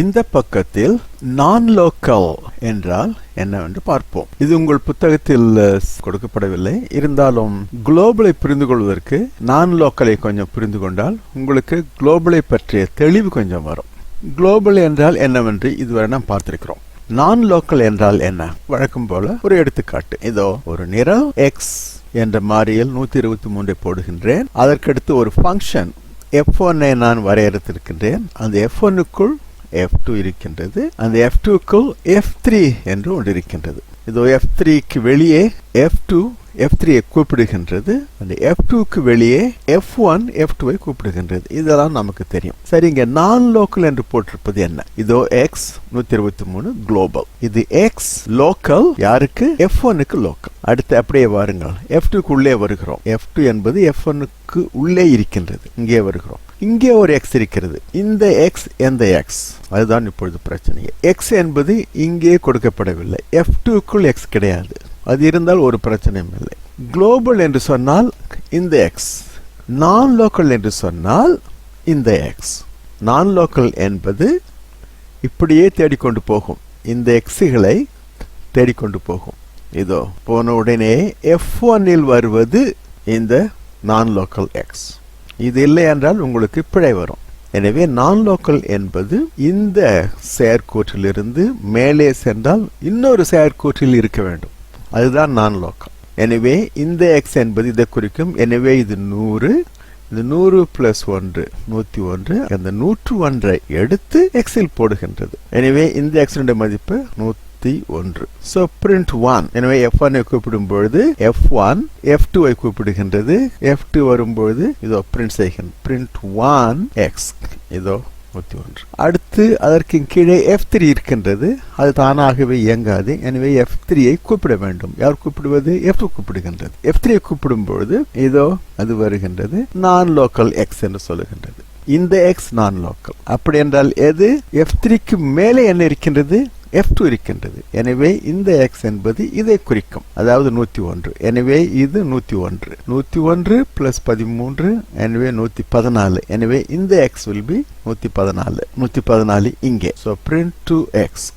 இந்த பக்கத்தில் நான் லோக்கல் என்றால் என்னவென்று பார்ப்போம். இது உங்கள் புத்தகத்தில் கொடுக்கப்படவில்லை. இருந்தாலும் குளோபலை புரிந்து கொள்வதற்கு நான் லோக்கலை கொஞ்சம் புரிந்து கொண்டால் உங்களுக்கு குளோபலை பற்றிய தெளிவு கொஞ்சம் வரும். குளோபல் என்றால் என்னவென்று இதுவரை நாம் பார்த்திருக்கிறோம். நான் லோக்கல் என்றால் என்ன? வழக்கம் போல ஒரு எடுத்துக்காட்டு. இதோ ஒரு நிறம் எக்ஸ் என்ற மாறியில் நூத்தி இருபத்தி மூன்றை போடுகின்றேன். அதற்கடுத்து ஒரு ஃபங்க்ஷன் எஃப் ஒன்னை நான் வரையறுத்திருக்கின்றேன். அந்த எஃப் ஒன்னுக்குள் எஃப் டூ இருக்கின்றது. அந்த எஃப் டூக்குள் எஃப் த்ரீ என்று ஒன்று இருக்கின்றது. இதோ எஃப் த்ரீக்கு வெளியே எஃப் டூ எஃப் த்ரீயை கூப்பிடுகின்றது. அந்த எஃப் டூக்கு வெளியே எஃப் ஒன் எஃப் டூவை கூப்பிடுகின்றது. இதெல்லாம் நமக்கு தெரியும். சரி இங்கே நான் லோக்கல் என்று போட்டிருப்பது என்ன? இதோ எக்ஸ் நூத்தி இருபத்தி மூணு குளோபல் இது எக்ஸ் லோக்கல் யாருக்கு? எஃப் ஒன்னுக்கு லோக்கல் அடுத்து அப்படியே வாருங்கள். எஃப் டூக்கு உள்ளே வருகிறோம். எஃப் டூ என்பது எஃப் ஒன்னுக்கு உள்ளே இருக்கின்றது. இங்கே வருகிறோம். இங்கே ஒரு எக்ஸ் இருக்கிறது. இந்த எக்ஸ் எந்த எக்ஸ் அதுதான் இப்பொழுது பிரச்சனை. எக்ஸ் என்பது இங்கே கொடுக்கப்படவில்லை. எஃப் டூக்குள் எக்ஸ் கிடையாது. அது இருந்தால் ஒரு பிரச்சனையும் இல்லை. குளோபல் என்று சொன்னால் இந்த எக்ஸ் நான் லோக்கல் என்று சொன்னால் இந்த எக்ஸ் நான் லோக்கல் என்பது இப்படியே தேடிக்கொண்டு போகும். இந்த எக்ஸுகளை தேடிக்கொண்டு போகும். இதோ போன உடனே எஃப் ஒன்னில் வருவது இந்த நான் லோக்கல் எக்ஸ் இது இல்லை என்றால் உங்களுக்கு பிழை வரும். எனவே நான் லோக்கல் என்பது இந்த செயற்கூற்றிலிருந்து மேலே சென்றால் இன்னொரு செயற்கூற்றில் இருக்க வேண்டும். அதுதான் நான் லோக்கல் எனவே இந்த எக்ஸ் என்பது இதை குறிக்கும். எனவே இது நூறு. இந்த நூறு பிளஸ் ஒன்று நூத்தி ஒன்று அந்த நூற்று ஒன்றை எடுத்து எக்ஸில் போடுகின்றது. எனவே இந்த எக்ஸினுடைய மதிப்பு நூத்தி ஒன்று. ஸோ பிரிண்ட் ஒன் எனவே எஃப் ஒன் கூப்பிடும் பொழுது எஃப் ஒன் எஃப் டூ கூப்பிடுகின்றது எஃப் டூ வரும்பொழுது இதோ பிரிண்ட் செய்கின்ற பிரிண்ட் ஒன் எக்ஸ் இதோ நூத்தி ஒன்று. அடுத்து அதற்கு கீழே எஃப் த்ரீ இருக்கின்றது. அது தானாகவே இயங்காது. எனவே எஃப் த்ரீயை கூப்பிட வேண்டும். யார் கூப்பிடுவது எஃப் டூ கூப்பிடுகின்றது எஃப் த்ரீயை கூப்பிடும் பொழுது இதோ அது வருகின்றது. நான் லோக்கல் எக்ஸ் என்று சொல்லுகின்றது. இந்த எக்ஸ் நான் லோக்கல் அப்படி என்றால் எது? எஃப் த்ரீக்கு மேலே என்ன இருக்கின்றது? எஃப் டூ இருக்கின்றது. எனவே இந்த எக்ஸ் என்பது இதை குறிக்கும். அதாவது நூத்தி ஒன்று. எனவே இது நூத்தி ஒன்று. நூத்தி ஒன்று பிளஸ் பதிமூன்று எனவே நூத்தி பதினாலு. எனவே இந்த எக்ஸ் வில் பி நூத்தி பதினாலு. நூத்தி பதினாலு இங்கே. ஸோ பிரிண்ட் டூ எக்ஸ்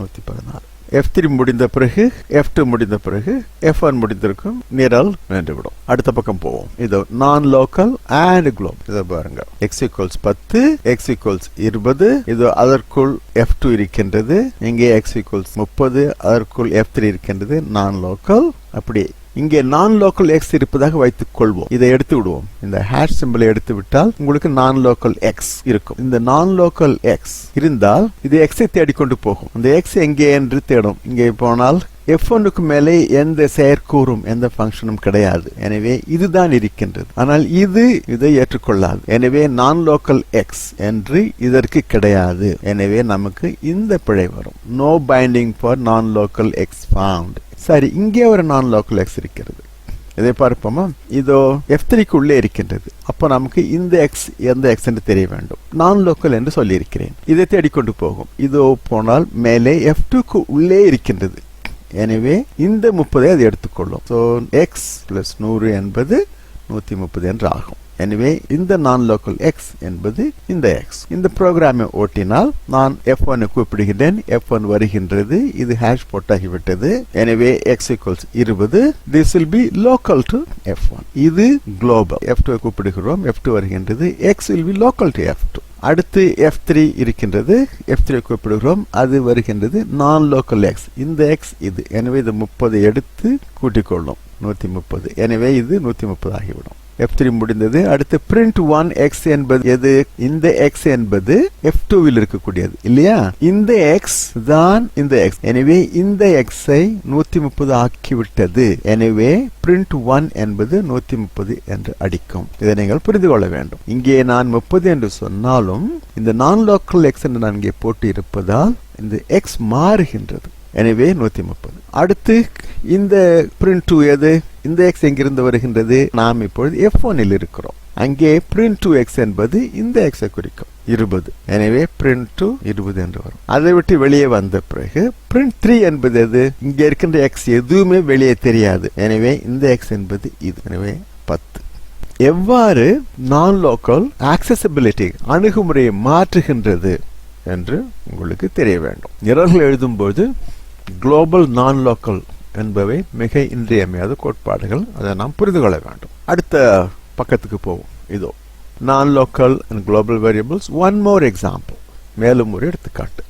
நூத்தி பதினாலு. எஃப் த்ரீ முடிந்த பிறகு எஃப் டூ முடிந்த பிறகு எஃப் ஒன் முடிந்திருக்கும் நிரல் நின்றுவிடும் அடுத்த பக்கம் போவோம். இது நான் லோக்கல் அண்ட் குளோப் இதை பாருங்க. எக்ஸ் ஈக்குவல்ஸ் பத்து எக்ஸ் ஈக்குவல்ஸ் இருபது. இது அதற்குள் எஃப் டூ இருக்கின்றது. இங்கே எக்ஸ் ஈக்குவல்ஸ் முப்பது அதற்குள் எஃப் த்ரீ இருக்கின்றது. நான் லோக்கல் அப்படி இங்கே நான் லோக்கல் எக்ஸ் இருப்பதாக வைத்துக் கொள்வோம் இதை எடுத்து விடுவோம் இந்த ஹேஷ் சிம்பிளை எடுத்து விட்டால் உங்களுக்கு நான் லோக்கல் எக்ஸ் இருக்கும். இந்த நான் லோக்கல் எக்ஸ் இருந்தால் இது எக்ஸை தேடிக்கொண்டு போகும். அந்த எக்ஸ் எங்கே என்று தேடும். இங்கே போனால் எஃப் ஒன்னுக்கு மேலே எந்த செயற்கூறும் எந்த ஃபங்க்ஷனும் கிடையாது. எனவே இதுதான் இருக்கின்றது. ஆனால் இது இதை ஏற்றுக்கொள்ளாது. எனவே நான் லோக்கல் எக்ஸ் என்று இதற்கு கிடையாது. எனவே நமக்கு இந்த பிழை வரும். No binding for nonlocal x found சரி இங்கே ஒரு நான் லோக்கல் எக்ஸ் இருக்கிறது. இதை பார்ப்போமா? இதோ எஃப் த்ரீக்கு உள்ளே இருக்கின்றது. அப்போ நமக்கு இந்த எக்ஸ் எந்த எக்ஸ் என்று தெரிய வேண்டும். நான் லோக்கல் என்று சொல்லியிருக்கிறேன். இதை தேடிக்கொண்டு போகும். இதோ போனால் மேலே எஃப் டூக்கு உள்ளே இருக்கின்றது. எனவே இந்த முப்பதை அது எடுத்துக்கொள்ளும். ஸோ எக்ஸ் பிளஸ் நூறு என்பது நூற்றி முப்பது என்று ஆகும் எனவே இந்த நான் லோக்கல் எக்ஸ் என்பது இந்த எக்ஸ் இந்த ப்ரோக்ராமை ஓட்டினால் நான் எஃப் ஒன் கூப்பிடுகின்றேன் எஃப் ஒன் வருகின்றது. இது ஹேஷ் போட்டாகிவிட்டது. எனவே எக்ஸ் ஈக்குவல்ஸ் இருபது. This will be local to f one இது குளோபல் எஃப் டூ கூப்பிடுகிறோம். எஃப் டூ வருகின்றது. X will be local to f two அடுத்து எஃப் த்ரீ இருக்கின்றது. எஃப் த்ரீ கூப்பிடுகிறோம். அது வருகின்றது நான் லோக்கல் எக்ஸ் இந்த எக்ஸ் இது. எனவே இது முப்பது எடுத்து கூட்டிக் கொள்ளும் நூத்தி முப்பது. எனவே இது நூத்தி முப்பது ஆகிவிடும். எஃப் த்ரீ முடிந்தது. அடுத்து பிரிண்ட் ஒன் எக்ஸ் என்பது எது? இந்த எக்ஸ் என்பது எஃப் டூவில் இருக்கக்கூடியது. இல்லையா? இந்த எக்ஸ் தான் இந்த எக்ஸ் எனவே இந்த எக்ஸை நூத்தி முப்பது ஆக்கிவிட்டது. எனவே பிரிண்ட் ஒன் என்பது நூத்தி முப்பது என்று அடிக்கும். இதை நீங்கள் புரிந்து கொள்ள வேண்டும். இங்கே நான் முப்பது என்று சொன்னாலும் இந்த நான் லோக்கல் எக்ஸ் என்று நான் இங்கே போட்டு இருப்பதால் இந்த எக்ஸ் மாறுகின்றது. எனவே நூற்றி முப்பது அடுத்து இந்த பிரிண்ட் டூ எது? இந்த எக்ஸ் எங்கிருந்து வருகின்றது? நாம் இப்பொழுது எஃப் ஒனில் இருக்கிறோம். அங்கே பிரிண்ட் டூ எக்ஸ் என்பது இந்த எக்ஸை குறிக்கும். இருபது. எனவே பிரிண்ட் டூ இருபது என்று வரும். அதை விட்டு வெளியே வந்த பிறகு பிரிண்ட் த்ரீ என்பது எது? இங்கே இருக்கின்ற எக்ஸ் எதுவுமே வெளியே தெரியாது. எனவே இந்த எக்ஸ் என்பது இது. எனவே பத்து. எவ்வாறு நான் லோக்கல் ஆக்சசபிலிட்டி அணுகுமுறையை மாற்றுகின்றது என்று உங்களுக்கு தெரிய வேண்டும். நிரல்கள் எழுதும்போது குளோபல் நான் லோக்கல் என்பவை மிக இன்றியமையாத கோட்பாடுகள். அதை நாம் புரிந்து கொள்ள வேண்டும். அடுத்த பக்கத்துக்கு போவோம். இதோ நான் local and global variables one more example மேலும் ஒரு எடுத்துக்காட்டு.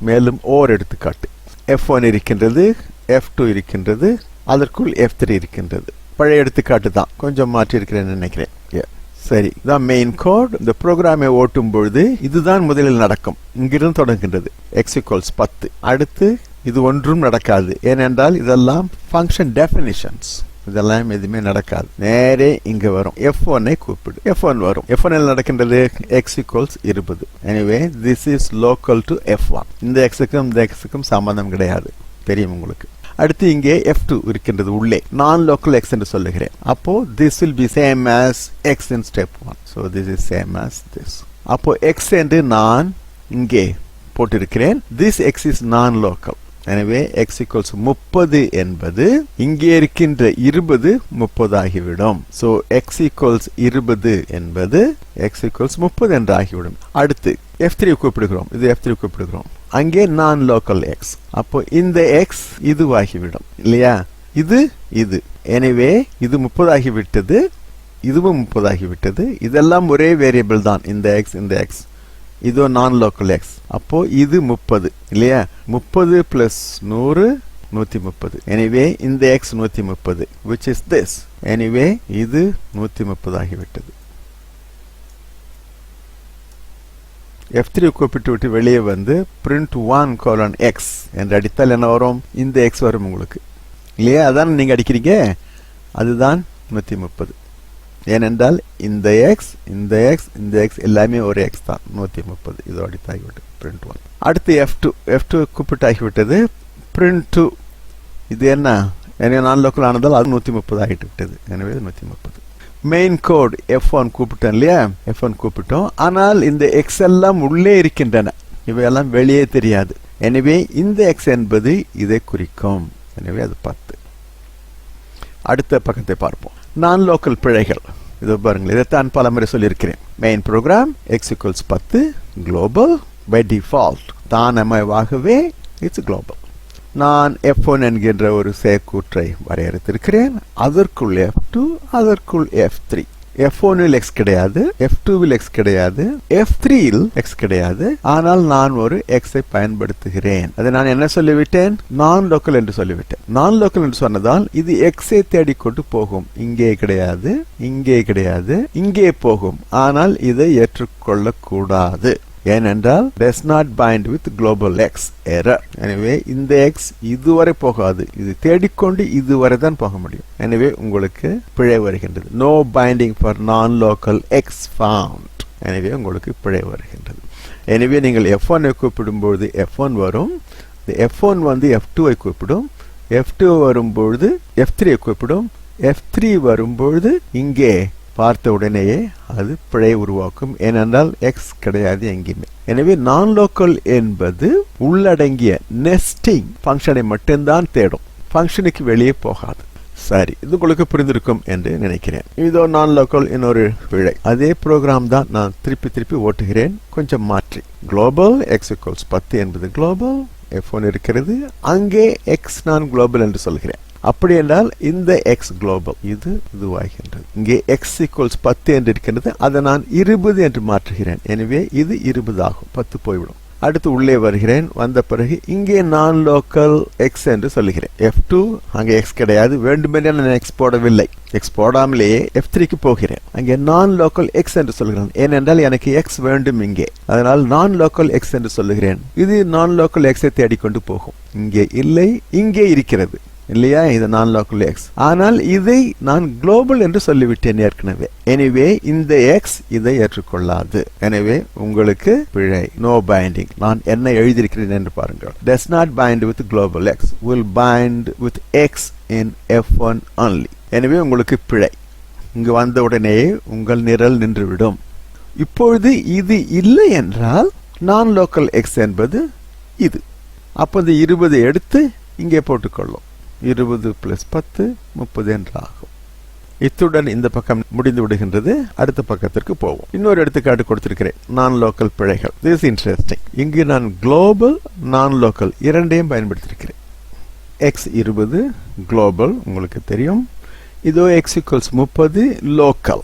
மேலும் ஓர் எடுத்துக்காட்டு. எஃப் ஒன் இருக்கின்றது எஃப் டூ இருக்கின்றது அதற்குள் எஃப் த்ரீ இருக்கின்றது. பழைய எடுத்துக்காட்டு தான். கொஞ்சம் மாற்றியிருக்கிறேன்னு நினைக்கிறேன். சரி. இதான் மெயின் கோட் இந்த ப்ரோக்ராமை ஓட்டும் பொழுது இதுதான் முதலில் நடக்கும். இங்கிருந்து தொடங்குகின்றது. எக்ஸிகோல்ஸ் பத்து. அடுத்து இது ஒன்றும் நடக்காது. ஏனென்றால் இதெல்லாம் ஃபங்க்ஷன் டெஃபினிஷன்ஸ் இதெல்லாம் எதுவுமே நடக்காது. நேரே இங்க வரும். எஃப் ஒன்னை கூப்பிடு. எஃப் ஒன் வரும். எஃப் ஒன் நடக்கின்றது எக்ஸ் ஈக்குவல்ஸ் இருபது. Anyway this is local to f one இந்த எக்ஸுக்கும் இந்த எக்ஸுக்கும் சம்பந்தம் கிடையாது. தெரியும் உங்களுக்கு. அடுத்து இங்கே எஃப் டூ இருக்கின்றது உள்ளே. நான் லோக்கல் எக்ஸ் என்று சொல்லுகிறேன். அப்போ this will be same as x in step one so this is same as this அப்போ எக்ஸ் என்று நான் இங்கே போட்டிருக்கிறேன். This x is nonlocal எனவே எக்ஸ் ஈக்குவல்ஸ் முப்பது என்பது இங்கே இருக்கின்ற இருபது முப்பது ஆகிவிடும் ஸோ எக்ஸ் ஈக்குவல்ஸ் இருபது என்பது எக்ஸ் ஈக்குவல்ஸ் முப்பது என்று ஆகிவிடும் அடுத்து எஃப் த்ரீ கூப்பிடுகிறோம். இது எஃப் த்ரீ கூப்பிடுகிறோம். அங்கே நான் லோக்கல் எக்ஸ் அப்போ இந்த எக்ஸ் இதுவாகிவிடும். இல்லையா? இது இது. எனவே இது முப்பதாகிவிட்டது இதுவும் முப்பதாகிவிட்டது. இதெல்லாம் ஒரே வேரியபிள் தான். இந்த எக்ஸ் இந்த எக்ஸ் இதோ நான் லோக்கல் எக்ஸ் அப்போ இது முப்பது இல்லையா? முப்பது பிளஸ் நூறு நூத்தி முப்பது எனிவே இந்த எக்ஸ் நூத்தி முப்பது விச் இஸ் திஸ் எனிவே இது நூத்தி முப்பது ஆகிவிட்டது. எஃப் த்ரீ கூப்பிட்டு விட்டு வெளியே வந்து பிரிண்ட் ஒன் கோலன் எக்ஸ் என்று அடித்தால் என்ன வரும்? இந்த எக்ஸ் வரும் உங்களுக்கு. இல்லையா? அதான் நீங்க அடிக்கிறீங்க? அதுதான் நூத்தி முப்பது ஏனென்றால் இந்த எக்ஸ் இந்த எக்ஸ் இந்த எக்ஸ் எல்லாமே ஒரு எக்ஸ் தான். நூற்றி முப்பது இதோ அடித்தாகிவிட்டது. பிரிண்ட் ஒன் அடுத்து எஃப் டூ எஃப் டூ கூப்பிட்டாகிவிட்டது. பிரிண்ட் டூ இது என்ன? எனவே நான் லோக்கல் ஆனதால் அது நூற்றி முப்பது ஆகிட்டு விட்டது எனவே நூற்றி முப்பது மெயின் கோட் எஃப் ஒன் கூப்பிட்டோம் இல்லையா? எஃப் ஒன் கூப்பிட்டோம். ஆனால் இந்த எக்ஸ் எல்லாம் உள்ளே இருக்கின்றன. இவையெல்லாம் வெளியே தெரியாது. எனவே இந்த எக்ஸ் என்பது இதை குறிக்கும். எனவே அது பத்து. அடுத்த பக்கத்தை பார்ப்போம். நான் லோக்கல் பிழைகள். இது பாருங்கள் இதைத்தான் பல முறை சொல்லியிருக்கிறேன் மெயின் ப்ரோக்ராம் எக்ஸிக்வல்ஸ் பத்து குளோபல் பை டிஃபால்ட் தானமாகவே இட்ஸ் குளோபல் நான் எஃப் ஒன் என்கின்ற ஒரு செயற்கூற்றை வரையறுத்திருக்கிறேன். அதற்குள் எஃப் டூ அதற்குள் எஃப் த்ரீ எஃப் ஒன்னில் எக்ஸ் கிடையாது எஃப் டூவில் எக்ஸ் கிடையாது எஃப் த்ரீயில் எக்ஸ் கிடையாது. ஆனால் நான் ஒரு எக்ஸை பயன்படுத்துகிறேன். அதை நான் என்ன சொல்லிவிட்டேன்? நான் லோக்கல் என்று சொல்லிவிட்டேன். நான் லோக்கல் என்று சொன்னதால் இது எக்ஸை தேடிக்கொண்டு போகும். இங்கே கிடையாது இங்கே கிடையாது இங்கே போகும். ஆனால் இதை ஏற்றுக்கொள்ளக்கூடாது ஏனென்றால் does not bind with global x error எனவே இந்த எக்ஸ் இதுவரை போகாது. இது தேடிக்கொண்டு இதுவரை தான் போக முடியும். எனவே உங்களுக்கு பிழை வருகின்றது. No binding for nonlocal x found எனவே உங்களுக்கு பிழை வருகின்றது. எனவே நீங்கள் எஃப் ஒன்னை கூப்பிடும்போது எஃப் ஒன் வரும். எஃப் ஒன் வந்து எஃப் டூவை கூப்பிடும். எஃப் டூ வரும்பொழுது எஃப் த்ரீ கூப்பிடும். எஃப் த்ரீ வரும்பொழுது இங்கே பார்த்த உடனேயே அது பிழை உருவாக்கும். ஏனென்றால் எக்ஸ் கிடையாது எங்கேயுமே. எனவே நான் லோக்கல் என்பது உள்ளடங்கிய நெஸ்டிங் ஃபங்க்ஷனை மட்டும்தான் தேடும். ஃபங்க்ஷனுக்கு வெளியே போகாது. சரி இது உங்களுக்கு புரிந்திருக்கும் என்று நினைக்கிறேன். இதோ நான் லோக்கல் இன்னொரு பிழை. அதே ப்ரோக்ராம் தான் நான் திருப்பி திருப்பி ஓட்டுகிறேன். கொஞ்சம் மாற்றி. குளோபல் எக்ஸ் இக்குவல்ஸ் பத்து என்பது குளோபல் எஃப் ஒன் இருக்கிறது. அங்கே எக்ஸ் நான் குளோபல் என்று சொல்கிறேன். அப்படி என்றால் இந்த எக்ஸ் குளோபல் இது இதுவாகின்றது. இங்கே எக்ஸ் ஈக்குவல்ஸ் பத்து என்று இருக்கின்றது. அதை நான் இருபது என்று மாற்றுகிறேன். எனவே இது இருபது ஆகும் பத்து போய்விடும். அடுத்து உள்ளே வருகிறேன். வந்த பிறகு இங்கே நான் லோக்கல் எக்ஸ் என்று சொல்லுகிறேன். எஃப் டூ அங்கே எக்ஸ் கிடையாது. வேண்டுமென்றே நான் எக்ஸ் போடவில்லை. எக்ஸ் போடாமலேயே எஃப் த்ரீக்கு போகிறேன். அங்கே நான் லோக்கல் எக்ஸ் என்று சொல்கிறேன். ஏனென்றால் எனக்கு எக்ஸ் வேண்டும் இங்கே. அதனால் நான் லோக்கல் எக்ஸ் என்று சொல்லுகிறேன். இது நான் லோக்கல் எக்ஸை தேடிக்கொண்டு போகும். இங்கே இல்லை இங்கே இருக்கிறது. இல்லையா? இது நான் லோக்கல் எக்ஸ் ஆனால் இதை நான் குளோபல் என்று சொல்லிவிட்டேன் ஏற்கனவே. எனவே இந்த எக்ஸ் இதை ஏற்றுக்கொள்ளாது. எனவே உங்களுக்கு பிழை. நோ பைண்டிங் நான் என்ன எழுதியிருக்கிறேன் என்று பாருங்கள். Does not bind with global x will bind with x in f one only எனவே உங்களுக்கு பிழை. இங்கு வந்த உடனே உங்கள் நிரல் நின்றுவிடும். இப்பொழுது இது இல்லை என்றால் நான் லோக்கல் எக்ஸ் என்பது இது. அப்போ இந்த இருபது எடுத்து இங்கே போட்டுக்கொள்ளும். இருபது பிளஸ் பத்து முப்பது என்று ஆகும் இத்துடன் இந்த பக்கம் முடிந்து விடுகின்றது. அடுத்த பக்கத்திற்கு போவோம். இன்னொரு எடுத்துக்காட்டு கொடுத்திருக்கிறேன். நான் லோக்கல் பிழைகள் திஸ் இன்ட்ரெஸ்டிங் இங்கு நான் குளோபல் நான் லோக்கல் இரண்டையும் பயன்படுத்தியிருக்கிறேன். எக்ஸ் இருபது குளோபல் உங்களுக்கு தெரியும். இதோ எக்ஸ் ஈக்குவல்ஸ் முப்பது லோக்கல்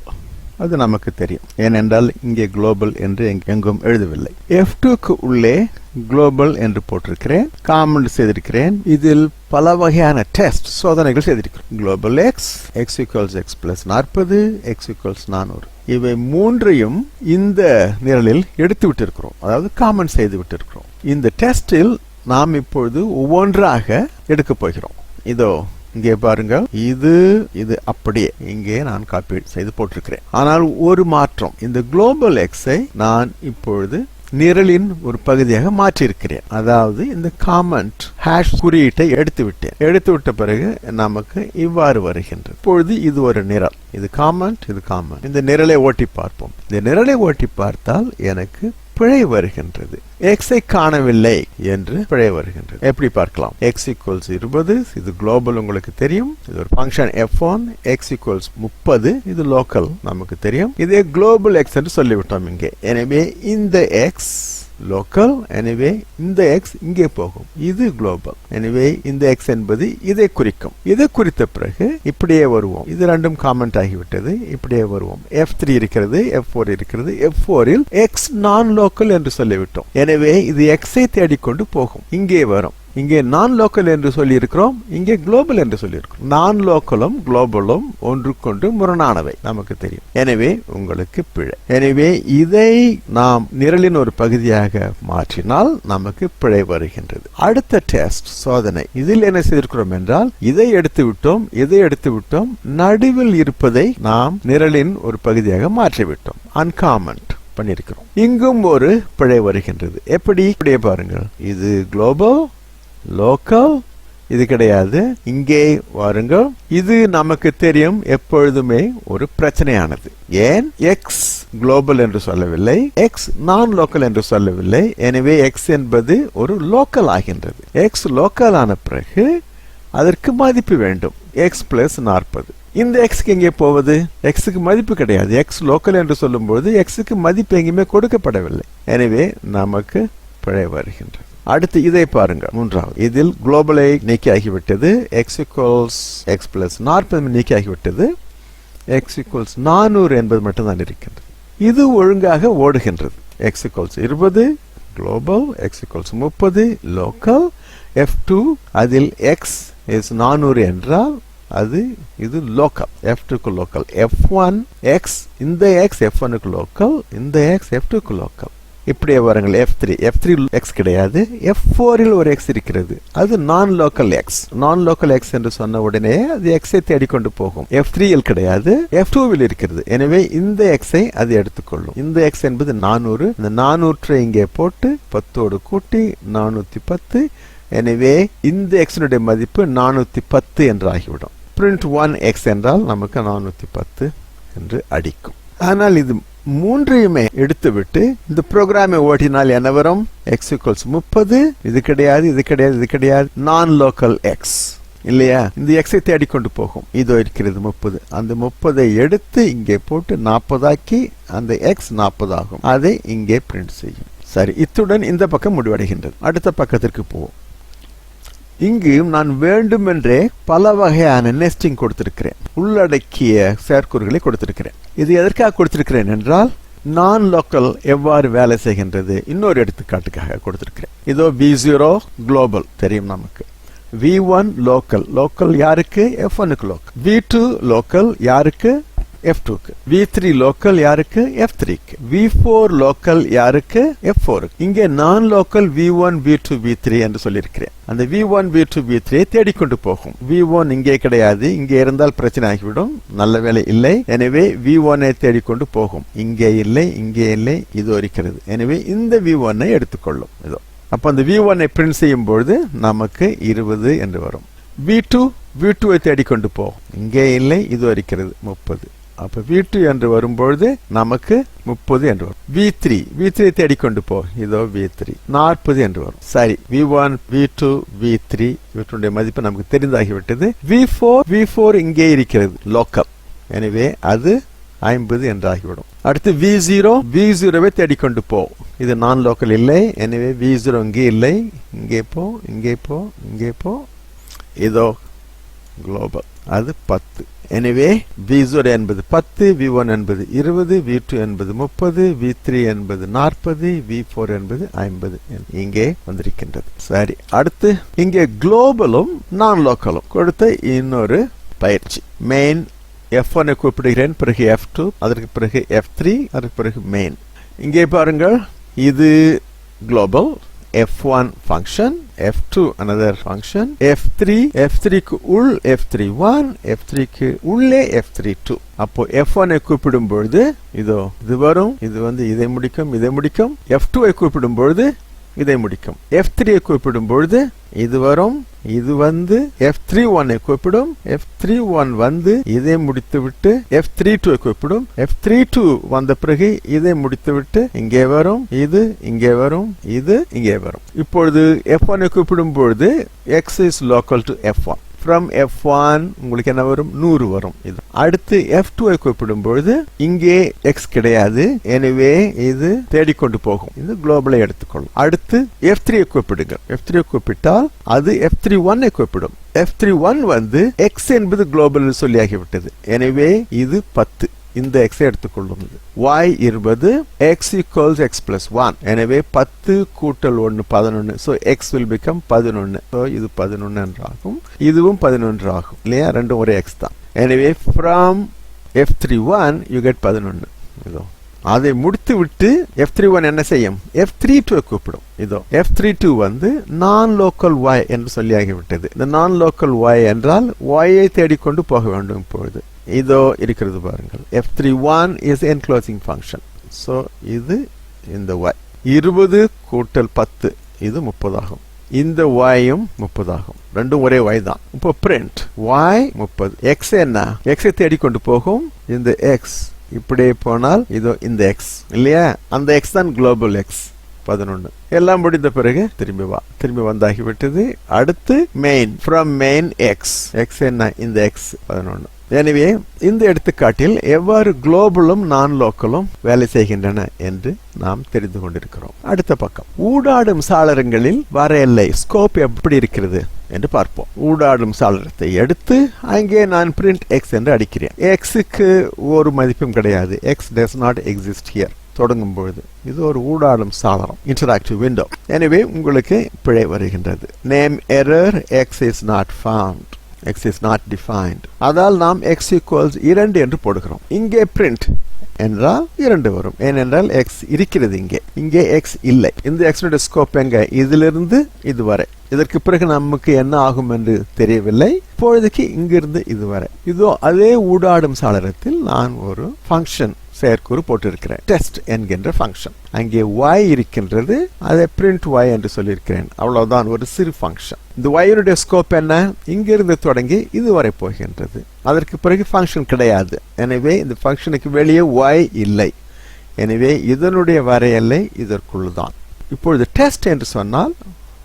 அது நமக்கு தெரியும். ஏனென்றால் இங்கே குளோபல் என்று எங்க- எங்கும் எழுதவில்லை. எஃப் டூக்கு உள்ளே குளோபல் என்று போட்டிருக்கிறேன். காமெண்ட் செய்திருக்கிறேன். இதில் பல வகையான டெஸ்ட் சோதனைகள் செய்திருக்கிறோம். Global x x equals x plus நாற்பது எக்ஸ் ஈக்குவல்ஸ் நானூறு. இவை மூன்றையும் இந்த நிரலில் எடுத்து விட்டிருக்கிறோம். அதாவது காமெண்ட் செய்து விட்டிருக்கிறோம். இந்த டெஸ்டில் நாம் இப்பொழுது ஒவ்வொன்றாக எடுக்க போகிறோம். இதோ இங்கே பாருங்கள். இது இது அப்படியே. இங்கே நான் காப்பீடு செய்து போட்டிருக்கிறேன். ஆனால் ஒரு மாற்றம். இந்த குளோபல் எக்ஸை நான் இப்பொழுது நிரலின் ஒரு பகுதியாக மாற்றியிருக்கிறேன். அதாவது இந்த காமெண்ட் ஹேஷ் குறியீட்டை எடுத்து விட்டேன் எடுத்து விட்ட பிறகு நமக்கு இவ்வாறு வருகின்றது. இப்பொழுது இது ஒரு நிரல். இது காமெண்ட் இது காமெண்ட் இந்த நிரலை ஓட்டி பார்ப்போம். இந்த நிரலை ஓட்டி பார்த்தால் எனக்கு பிழை வருகின்றது. எக்ஸை காணவில்லை என்று பிழை வருகின்றது. எப்படி பார்க்கலாம்? எக்ஸ் ஈக்குவல்ஸ் இருபது இது குளோபல் உங்களுக்கு தெரியும். இது ஒரு function f one x equals முப்பது இது லோக்கல் நமக்கு தெரியும். இதே குளோபல் எக்ஸ் என்று சொல்லிவிட்டோம் இங்கே. எனவே இந்த எக்ஸ் லோக்கல் எனவே இந்த எக்ஸ் இங்கே போகும். இது குளோபல் எனவே இந்த எக்ஸ் என்பது இதை குறிக்கும். இதை குறித்த பிறகு இப்படியே வருவோம். இது ரெண்டும் காமெண்ட் ஆகிவிட்டது. இப்படியே வருவோம். எஃப் த்ரீ இருக்கிறது எஃப் ஃபோர் இருக்கிறது. எஃப் ஃபோரில் எக்ஸ் நான் லோக்கல் என்று சொல்லிவிட்டோம். எனவே இது எக்ஸை தேடிக்கொண்டு போகும். இங்கே வரும். இங்கே நான் லோக்கல் என்று சொல்லியிருக்கிறோம் இங்கே குளோபல் என்று சொல்லியிருக்கிறோம். நான் லோக்கலும் குளோபலும் ஒன்றுக்கொண்டு முரணானவை நமக்கு தெரியும். எனவே உங்களுக்கு பிழை. எனவே இதை நாம் நிரலின் ஒரு பகுதியாக மாற்றினால் நமக்கு பிழை வருகின்றது. அடுத்த டெஸ்ட் சோதனை. இதில் என்ன செய்திருக்கிறோம் என்றால் இதை எடுத்து விட்டோம் இதை எடுத்து விட்டோம் நடுவில் இருப்பதை நாம் நிரலின் ஒரு பகுதியாக மாற்றிவிட்டோம். அன்காமன்ட் பண்ணியிருக்கிறோம். இங்கும் ஒரு பிழை வருகின்றது. எப்படி? இப்படியே பாருங்கள். இது குளோபல் லோக்கல் இது கிடையாது. இங்கே வாருங்கள். இது நமக்கு தெரியும் எப்பொழுதுமே ஒரு பிரச்சனையானது. ஏன்? எக்ஸ் குளோபல் என்று சொல்லவில்லை. எக்ஸ் நான் லோக்கல் என்று சொல்லவில்லை. எனவே எக்ஸ் என்பது ஒரு லோக்கல் ஆகின்றது. எக்ஸ் லோக்கல் ஆன பிறகு அதற்கு மதிப்பு வேண்டும். எக்ஸ் பிளஸ் நாற்பது. இந்த எக்ஸ்க்கு எங்கே போவது? எக்ஸுக்கு மதிப்பு கிடையாது. எக்ஸ் லோக்கல் என்று சொல்லும்போது எக்ஸுக்கு மதிப்பு எங்கேயுமே கொடுக்கப்படவில்லை. எனவே நமக்கு பிழை வருகின்றது. அடுத்து இதை பாருங்கள். மூன்றாவது. இதில் குளோபலை நீக்கி ஆகிவிட்டது எக்ஸ் இக்குவல்ஸ் எக்ஸ் பிளஸ் நாற்பது நீக்கி ஆகிவிட்டது எக்ஸ் இக்குவல்ஸ் நானூறு என்பது மட்டும்தான் இருக்கின்றது. இது ஒழுங்காக ஓடுகின்றது. எக்ஸ் இக்குவல்ஸ் இருபது குளோபல் எக்ஸ் இக்குவல்ஸ் முப்பது லோக்கல் எஃப் டூ அதில் எக்ஸ் இஸ் நானூறு என்றால் அது இது லோக்கல் எஃப் டூக்கு லோக்கல் எஃப் ஒன் எக்ஸ் இந்த எக்ஸ் எஃப் ஒனுக்கு லோக்கல் இந்த எக்ஸ் எஃப் டூக்கு லோக்கல் இப்படியே வாருங்கள் f three f three x கிடையாது. எஃப் ஃபோரில் ஒரு எக்ஸ் இருக்கிறது. அது nonlocal x nonlocal x என்று சொன்ன உடனே அது எக்ஸை தேடிக்கொண்டு போகும். எஃப் த்ரீயில் கிடையாது. எஃப் டூவில் இருக்கிறது. எனவே இந்த எக்ஸை அது எடுத்துக்கொள்ளும். இந்த எக்ஸ் என்பது நானூறு. இந்த நானூற்றை இங்கே போட்டு பத்தோடு கூட்டி நானூற்றி பத்து. எனவே இந்த எக்ஸினுடைய மதிப்பு நானூற்றி பத்து என்று ஆகிவிடும் பிரிண்ட் ஒன் எக்ஸ் என்றால் நமக்கு நானூற்றி பத்து என்று அடிக்கும். ஆனால் இது மூன்றையுமே எடுத்துவிட்டு இந்த ப்ரோக்ராமை ஓட்டினால் என்ன வரும் எக்ஸ் ஈக்குவல்ஸ் முப்பது இது கிடையாது இது கிடையாது இது கிடையாது நான் லோக்கல் எக்ஸ் இல்லையா? இந்த எக்ஸை தேடிக்கொண்டு போகும். இதோ இருக்கிறது முப்பது. அந்த முப்பதை எடுத்து இங்கே போட்டு நாற்பதாக்கி அந்த எக்ஸ் நாற்பதாகும். அதை இங்கே பிரிண்ட் செய்யும். சரி இத்துடன் இந்த பக்கம் முடிவடைகின்றது. அடுத்த பக்கத்திற்கு போவோம். இங்கு நான் வேண்டுமென்றே பல வகையான நெஸ்டிங் கொடுத்திருக்கிறேன். உள்ளடக்கிய செயற்கூறுகளை கொடுத்திருக்கிறேன். இது எதற்காக கொடுத்திருக்கிறேன் என்றால் நான் லோக்கல் எவ்வாறு வேலை செய்கின்றது இன்னொரு எடுத்துக்காட்டுக்காக கொடுத்திருக்கிறேன். இதோ வி ஜீரோ குளோபல் தெரியும் நமக்கு. வி ஒன் லோக்கல் லோக்கல் யாருக்கு? எஃப் ஒனுக்கு லோக்கல் வி டூ லோக்கல் யாருக்கு? எஃப் டூக்கு வி த்ரீ லோக்கல் யாருக்கு? எஃப் த்ரீக்கு வி ஃபோர் லோக்கல் யாருக்கு? எஃப் ஃபோருக்கு இங்கே nonlocal v one v two v three என்று சொல்லியிருக்கிறேன். அந்த v one v two v three தேடிக்கொண்டு போகும். வி ஒன் இங்கே கிடையாது. இங்கே இருந்தால் பிரச்சனை ஆகிவிடும். நல்ல வேலை இல்லை. எனவே வி ஒன்னை தேடிக்கொண்டு போகும். இங்கே இல்லை இங்கே இல்லை இது இருக்கிறது எனவே இந்த வி ஒன்னை எடுத்துக்கொள்ளும். இதோ. அப்போ அந்த வி ஒன்னை பிரிண்ட் செய்யும் பொழுது நமக்கு இருபது என்று வரும். வி டூ வி டூவை தேடிக்கொண்டு போகும். இங்கே இல்லை இது இருக்கிறது முப்பது. அப்போ வி டூ என்று வரும்பொழுது நமக்கு முப்பது என்று வரும். வி த்ரீ வி த்ரீ தேடிக்கொண்டு போ. இதோ வி த்ரீ நாற்பது என்று வரும். சரி v one v two v three இவற்றுடைய மதிப்பு நமக்கு தெரிந்தாகிவிட்டது. வி ஃபோர் வி ஃபோர் இங்கே இருக்கிறது. லோக்கல் எனவே அது ஐம்பது என்றாகிவிடும். அடுத்து வி ஜீரோ வி ஜீரோவை தேடிக்கொண்டு போ. இது நான் லோக்கல் இல்லை. எனவே வி ஜீரோ இங்கே இல்லை. இங்கே போ இங்கே போ இங்கே போ. இதோ குளோபல் அது பத்து. எனவே வி ஜீரோ என்பது பத்து வி ஒன் என்பது இருபது வி டூ என்பது முப்பது வி த்ரீ என்பது நாற்பது வி ஃபோர் என்பது ஐம்பது இங்கே வந்திருக்கின்றது. சரி அடுத்து இங்கே குளோபலும் நான் லோக்கலும் கொடுத்த இன்னொரு பயிற்சி. மெயின் எஃப் ஒனை கூப்பிடுகிறேன் பிறகு எஃப் டூ அதற்கு பிறகு எஃப் த்ரீ அதற்கு பிறகு மெயின் இங்கே பாருங்கள் இது global f one function f two another function f three f த்ரீக்கு உள் எஃப் த்ரீ ஒன் எஃப் த்ரீக்கு உள்ளே எஃப் த்ரீ டூ அப்போ எஃப் ஒனை கூப்பிடும் பொழுது இதோ இது வரும் இது வந்து இதை முடிக்கும் இதை முடிக்கும். எஃப் டூவை கூப்பிடும் பொழுது இதை முடிக்கும். எஃப் த்ரீயை கூப்பிடும் பொழுது இது வரும் இது வந்து எஃப் த்ரீ ஒன்னை கூப்பிடும் எஃப் த்ரீ ஒன் வந்து இதை முடித்து விட்டு எஃப் த்ரீ டூ கூப்பிடும் எஃப் த்ரீ டூ வந்த பிறகு இதை முடித்து விட்டு இங்கே வரும் இது இங்கே வரும் இது இங்கே வரும். இப்பொழுது எஃப் ஒன்னை கூப்பிடும் பொழுது x is local to f one from f one உங்களுக்கு என்ன வரும்? நூறு வரும். இது அடுத்து எஃப் டூ கூப்பிடும் பொழுது இங்கே எக்ஸ் கிடையாது. எனவே இது தேடிக்கொண்டு போகும். இது குளோபலை எடுத்துக்கொள்ளும். அடுத்து எஃப் த்ரீ கூப்பிடுங்க எஃப் த்ரீ கூப்பிட்டால் அது எஃப் த்ரீ ஒன்னை கூப்பிடும். எஃப் த்ரீ ஒன் வந்து எக்ஸ் என்பது குளோபல் சொல்லியாகிவிட்டது. எனவே இது பத்து. இந்த எக்ஸை எடுத்துக்கொள்ளும் y இருபது x equals x plus one எனவே பத்து கூட்டல் ஒன்று பதினொன்று ஸோ எக்ஸ் வில் பிகம் பதினொன்று ஸோ இது பதினொன்று என்றாகும். இதுவும் பதினொன்று ஆகும். இல்லையா? ரெண்டும் ஒரே எக்ஸ் தான். எனவே from f three one you get பதினொன்று இதோ. அதை முடித்து விட்டு எஃப் த்ரீ ஒன் என்ன செய்யும்? எஃப் த்ரீ டூ கூப்பிடும். இதோ எஃப் த்ரீ டூ வந்து நான் லோக்கல் ஒய் என்று சொல்லியாகிவிட்டது இந்த நான் லோக்கல் ஒய் என்றால் ஒய்யை தேடிக்கொண்டு போக வேண்டும் இப்பொழுது. இதோ இருக்கிறது பாருங்கள். F three one is enclosing function so இது இந்த ஒய் இருபது கூட்டல் பத்து இது முப்பதாகும். இந்த வாயும் முப்பதாகும். ரெண்டும் ஒரே வாய் தான். இப்போ பிரிண்ட் வாய் முப்பது. எக்ஸ் என்ன? எக்ஸை தேடிக்கொண்டு போகும். இந்த எக்ஸ் இப்படியே போனால் இதோ இந்த எக்ஸ் இல்லையா? அந்த எக்ஸ் தான் குளோபல் எக்ஸ் பதினொன்னு. எல்லாம் முடிந்த பிறகு திரும்பி வா திரும்பி வந்தாகிவிட்டது. அடுத்து main from main x x என்ன? இந்த எக்ஸ் பதினொன்னு. எனவே இந்த எடுத்துக்காட்டில் எவ்வாறு குளோபலும் நான் லோக்கலும் வேலை செய்கின்றன என்று நாம் தெரிந்து கொண்டிருக்கிறோம். அடுத்த பக்கம். ஊடாடும் சாளரங்களில் வர ஸ்கோப் எப்படி இருக்கிறது என்று பார்ப்போம். ஊடாடும் சாளரத்தை எடுத்து அங்கே நான் பிரிண்ட் எக்ஸ் என்று அடிக்கிறேன். எக்ஸுக்கு ஒரு மதிப்பும் கிடையாது. X does not exist here தொடங்கும் பொழுது இது ஒரு ஊடாடும் சாளரம் இன்டராக்டிவ் விண்டோ எனவே உங்களுக்கு பிழை வருகின்றது. Name error x is not found x is not defined. அதால் நாம் x equals இரண்டு என்று போடுகிறோம். இங்கே print என்றால் இரண்டு வரும். ஏனென்றால் x இருக்கிறது இங்கே. இங்கே x இல்லை. இந்த x ஸ்கோப் எங்க? இதிலிருந்து இது வரை இதற்கு பிறகு நமக்கு என்ன ஆகும் என்று தெரியவில்லை. இப்பொழுதுக்கு இங்கிருந்து இதுவரை. இதோ அதே ஊடாடும் சாளரத்தில் நான் ஒரு ஃபங்க்ஷன் செயற்கூறு போட்டிருக்கிறேன். டெஸ்ட் என்கின்ற ஃபங்க்ஷன் அங்கே ஒய் இருக்கின்றது அதை பிரிண்ட் ஒய் என்று சொல்லியிருக்கிறேன். அவ்வளவுதான் ஒரு சிறு ஃபங்க்ஷன் இந்த ஒயனுடைய ஸ்கோப் என்ன? இங்கிருந்து தொடங்கி இதுவரை போகின்றது. அதற்கு பிறகு ஃபங்க்ஷன் கிடையாது. எனவே இந்த ஃபங்க்ஷனுக்கு வெளியே ஒய் இல்லை. எனவே இதனுடைய வரையல்லை இதற்குள் தான் இப்பொழுது டெஸ்ட் என்று சொன்னால்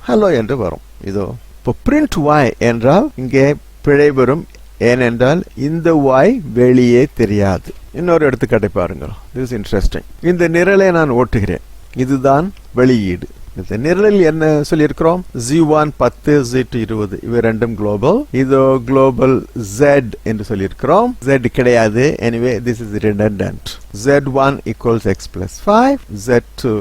ஹலோ என்று வரும். இதோ இப்போ பிரிண்ட் ஒய் என்றால் இங்கே பிழை வரும் ஏனென்றால் இந்த வாய் வெளியே தெரியாது. இன்னொரு எடுத்துக்காட்டை பாருங்கள் திஸ் இன்ட்ரெஸ்டிங் இந்த நிரலை நான் ஓட்டுகிறேன். இதுதான் வெளியீடு. இந்த நிரலில் என்ன சொல்லியிருக்கிறோம்? ஜி ஒன் பத்து ஜி டூ இருபது. இவை ரெண்டும் குளோபல் இதோ குளோபல் ஜெட் என்று சொல்லியிருக்கிறோம். ஜெட் கிடையாது. Anyway this is redundant z one equals x plus five z two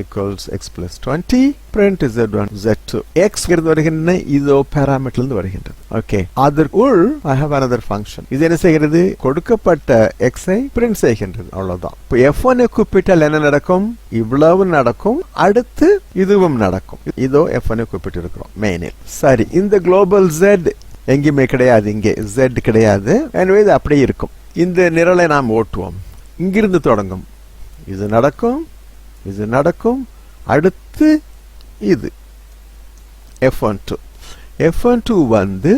equals x plus 20 print z1 z2 x இருந்து வருகின்றன இதோ parameter வருகின்றது. ஓகே அதற்குள் I have another function. இது என்ன செய்கிறது? கொடுக்கப்பட்ட x ஐ print செய்கின்றது. அவ்வளவுதான். இப்போ f1 ஐ கூப்பிட்டால் என்ன நடக்கும்? இவ்வளவு நடக்கும். அடுத்து இதுவும் நடக்கும். இதோ f1 ஐ கூப்பிட்டு இருக்கிறோம் மெயினில் சரி. இந்த குளோபல் z எங்கேயுமே கிடையாது. இங்கே z கிடையாது. எனவே இது அப்படியே இருக்கும். இந்த நிரலை நாம் ஓட்டுவோம். இங்கிருந்து தொடங்கும். இது நடக்கும். இது நடக்கும். அடுத்து இது. F one two f one two வந்து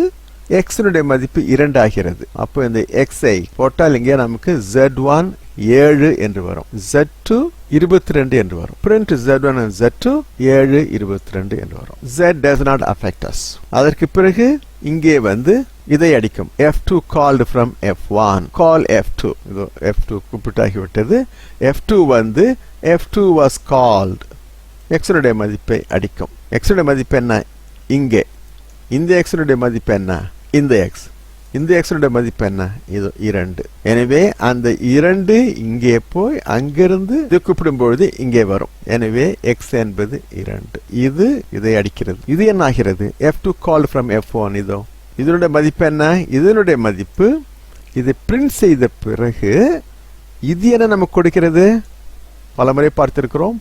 எக்ஸினுடைய மதிப்பு இரண்டு ஆகிறது அப்போ இந்த எக்ஸை போட்டால் இங்கே நமக்கு ஜெட் ஒன் ஏழு என்று வரும். ஜெட் டூ இருபத்தி ரெண்டு என்று வரும். Print z one z two ஏழு இருபத்தி ரெண்டு என்று வரும். Z does not affect us அதற்கு பிறகு இங்கே வந்து இதை அடிக்கும். F two called from f one call f two இதோ எஃப் டூ கூப்பிட்டாகிவிட்டது. எஃப் டூ வந்து எஃப் டூ வாஸ் கால்டு எக்ஸனுடைய மதிப்பை அடிக்கும். எக்ஸனுடைய மதிப்பு என்ன? இங்கே. இந்த எக்ஸனுடைய மதிப்பு என்ன? இந்த எக்ஸ் இந்த எக்ஸனுடைய மதிப்பு என்ன? இது இரண்டு. எனவே அந்த இரண்டு இங்கே போய் அங்கிருந்து கூப்பிடும் பொழுது இங்கே வரும். எனவே எக்ஸ் என்பது இரண்டு. இது இதை அடிக்கிறது. இது என்ன ஆகிறது? F two call from f one இதோ. இதனுடைய மதிப்பு என்ன? இதனுடைய மதிப்பு. இது பிரிண்ட் செய்த பிறகு இது என்ன நமக்கு கொடுக்கிறது? பலமுறை பார்த்திருக்கிறோம்.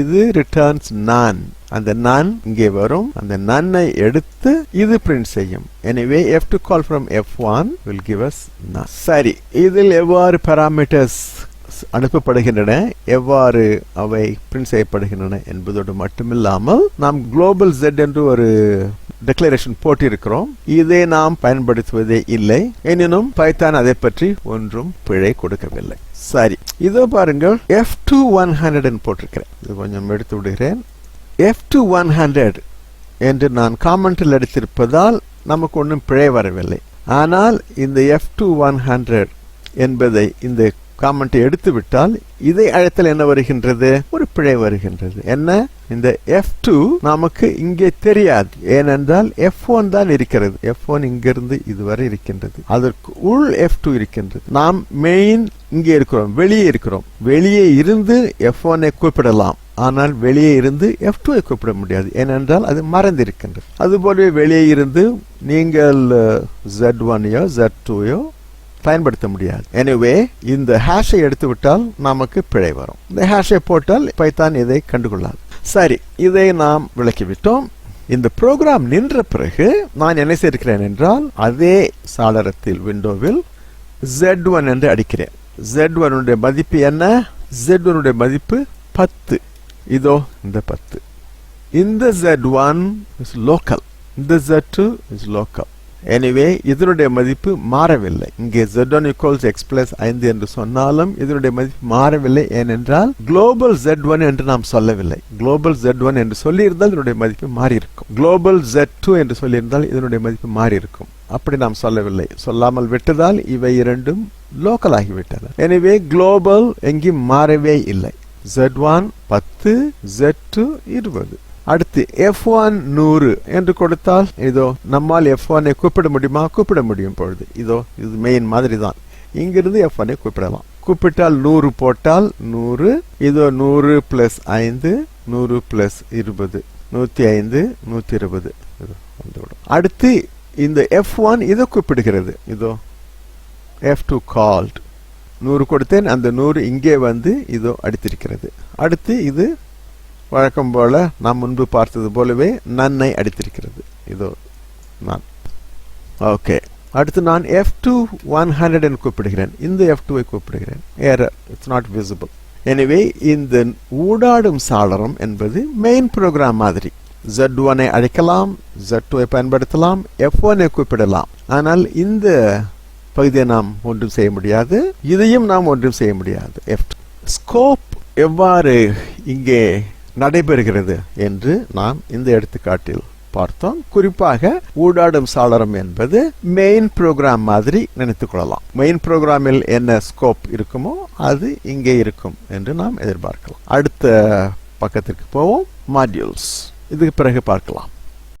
இது ரிட்டர்ன்ஸ் நான் அந்த நான் இங்கே வரும். அந்த நன்னை எடுத்து இது பிரிண்ட் செய்யும். எனவே f two call from f one will give us none சரி இதில் எவ்வாறு பராமீட்டர்ஸ் அனுப்பப்படுகின்றன? எவ்வாறு அவை பிரிண்ட் செய்யப்படுகின்றன என்பதோடு மட்டுமில்லாமல் நாம் குளோபல் ஜெட் என்று ஒரு டெக்ளரேஷன் போட்டிருக்கிறோம். இதை நாம் பயன்படுத்துவதே இல்லை. எனினும் பைத்தான் அதை பற்றி ஒன்றும் பிழை கொடுக்கவில்லை. சரி இதோ பாருங்கள். எஃப் டூ ஒன் ஹண்ட்ரட் போட்டிருக்கிறேன். இது கொஞ்சம் எடுத்து விடுகிறேன். எஃப் டூ ஒன் ஹண்ட்ரட் என்று நான் காமெண்டில் எடுத்திருப்பதால் நமக்கு ஒன்றும் பிழை வரவில்லை. ஆனால் இந்த எஃப் டூ ஒன் ஹண்ட்ரட் என்பதை இந்த காமெண்ட்டை எடுத்து விட்டால் இதை அழைத்தல் என்ன வருகின்றது? ஒரு பிழை வருகின்றது. என்ன? இந்த எஃப் டூ நமக்கு இங்கே தெரியாது. ஏனென்றால் எஃப் ஒன் தான் இருக்கிறது. எஃப் ஒன் இங்கிருந்து இதுவரை இருக்கின்றது. அதற்கு உள் எஃப் டூ இருக்கின்றது. நாம் மெயின் இங்கே இருக்கிறோம். வெளியே இருக்கிறோம். வெளியே இருந்து எஃப் ஒன்னை கூப்பிடலாம். ஆனால் வெளியே இருந்து எஃப் டூவை கூப்பிட முடியாது. ஏனென்றால் அது மறந்திருக்கின்றது. அதுபோலவே வெளியே இருந்து நீங்கள் ஜெட் ஒன்னையோ ஜெட் டூயோ பயன்படுத்த முடியாது. எனவே இந்த ஹேஷை எடுத்துவிட்டால் நமக்கு பிழை வரும். இந்த ஹேஷை போட்டால் பைத்தான் இதை கண்டுகொள்ளாது. சரி இதை நாம் விளக்கிவிட்டோம். இந்த ப்ரோக்ராம் நின்ற பிறகு நான் என்ன செய்திருக்கிறேன் என்றால் அதே சாளரத்தில் விண்டோவில் ஜெட் ஒன் என்று அடிக்கிறேன். ஜெட் ஒனுடைய மதிப்பு என்ன? ஜெட் ஒனுடைய மதிப்பு பத்து. இதோ இந்த பத்து. இந்த ஜெட் ஒன் இஸ் லோக்கல் இந்த ஜெட் டூ இஸ் லோக்கல் எனவே இதனுடைய மதிப்பு மாறவில்லை. இங்கே z1 one equals x plus ஐந்து என்று சொன்னாலும் இதனுடைய மதிப்பு மாறவில்லை. ஏனென்றால் குளோபல் z1 ஒன் என்று நாம் சொல்லவில்லை. குளோபல் z1 ஒன் என்று சொல்லியிருந்தால் இதனுடைய மதிப்பு மாறி இருக்கும் குளோபல் z2 டூ என்று சொல்லியிருந்தால் இதனுடைய மதிப்பு மாறி இருக்கும் அப்படி நாம் சொல்லவில்லை. சொல்லாமல் விட்டதால் இவை இரண்டும் லோக்கல் ஆகிவிட்டன. எனவே குளோபல் எங்கேயும் மாறவே இல்லை. Z1 ஒன் பத்து z2 டூ இருபது. அடுத்து எஃப் ஒன் நூறு என்று கொடுத்தால் இதோ நம்மால் எஃப் ஒனை கூப்பிட முடியுமா? கூப்பிட முடியும் பொழுது. இதோ இது மெயின் மாதிரி தான் இங்கிருந்து எஃப் ஒனை கூப்பிடலாம். கூப்பிட்டால் நூறு போட்டால் நூறு. இதோ நூறு பிளஸ் ஐந்து நூறு பிளஸ் இருபது. நூத்தி ஐந்து நூத்தி இருபது. வந்துவிடும் அடுத்து இந்த எஃப் ஒன் இதை கூப்பிடுகிறது. இதோ எஃப் டூ கால்ட் நூறு கொடுத்தேன். அந்த நூறு இங்கே வந்து இதோ அடித்திருக்கிறது. அடுத்து இது வழக்கம் போல நாம் முன்பு பார்த்தது போலவே நன்னை அடித்திருக்கிறது. இதோ நான். ஓகே அடுத்து நான் எஃப் டூ ஒன் ஹண்ட்ரட் கூப்பிடுகிறேன். இந்த எஃப் டூவை கூப்பிடுகிறேன். ஏரர் இட்ஸ் நாட் விசிபிள் எனவே இந்த ஊடாடும் சாளரம் என்பது மெயின் ப்ரோக்ராம் மாதிரி. ஜெட் ஒனை அழைக்கலாம். ஜெட் டூவை பயன்படுத்தலாம். எஃப் ஒனை கூப்பிடலாம். ஆனால் இந்த பகுதியை நாம் ஒன்றும் செய்ய முடியாது. இதையும் நாம் ஒன்றும் செய்ய முடியாது. எஃப் ஸ்கோப் எவ்வாறு இங்கே நடைபெறுகிறது என்று நாம் இந்த எடுத்துக்காட்டில் பார்த்தோம். குறிப்பாக ஊடாடும் சாளரம் என்பது மெயின் ப்ரோக்ராம் மாதிரி நினைத்துக் கொள்ளலாம். மெயின் ப்ரோக்ராமில் என்ன ஸ்கோப் இருக்குமோ அது இங்கே இருக்கும் என்று நாம் எதிர்பார்க்கலாம். அடுத்த பக்கத்திற்கு போவோம். மாடியூல்ஸ் இதுக்கு பிறகு பார்க்கலாம்.